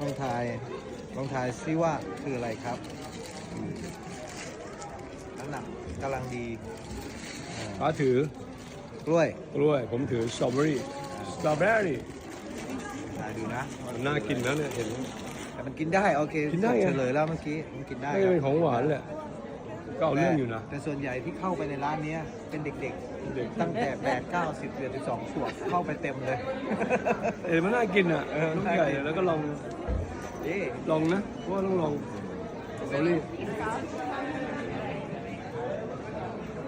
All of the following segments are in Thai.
ลองทายลองทายซิว่าคืออะไรครับอืมน้ำหนักกำลังดีป้าถือกล้วยกล้วย ผมถือสตรอเบอรี่สตรอเบอรี่ทายดูนะน่ากินนะเนี่ยเห็นแต่มันกินได้ โอเคกินได้ไงเฉลยแล้วเมื่อกี้มันกินได้ไม่เป็นของหวานแหละ ก็เอาเรื่องอยู่นะ แต่ส่วนใหญ่ที่เข้าไปในร้านเนี้ยเป็นเด็กเด็ก ๆ ตั้งแต่แปดเก้าสิบเดือนสิบสองขวบเข้าไปเต็มเลย เอ็มันน่ากินอะเออลูกใหญ่แล้วก็ลองเอ๊ะลองนะเพราะว่าต้องลองสตรอเบอรี่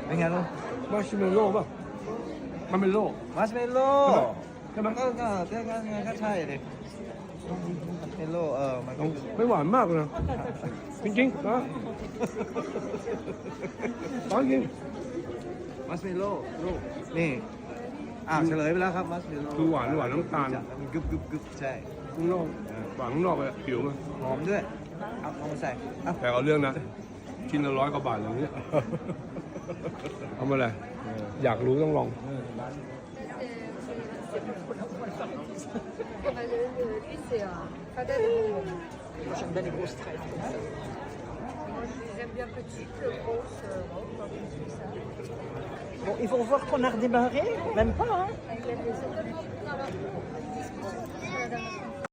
เป็นไงลูกมาร์ชเมลโล่ป่ะมันเป็นโล่มัสเมลโล่ ใช่ไหมก็ก็ก็ก็ก็ใช่เลยมัสเมลโล่เออมันลก็องไม่หวานมากเลยนะ จริงๆนะตอนจริงมัสเมลโล่ลูกนี่อ้าวเฉลยไปแล้วครับมัสเมลโล่คือหวานหวานน้ำตาล มันกึบกึบกึบใช่ข้างนอกหวานข้างนอกเลยผิวมันหอมด้วยเอาเอามาใส่เอาแต่เอาเรื่องนะชิ้นละร้อยกว่าบาทอย่างนี้ยเอามาเลยอยากรู้ต้องลอง C'est un J'aime bien les grosses traits. bien petites, grosses, bon, ils vont voir qu'on a redémarré, même pas, hein.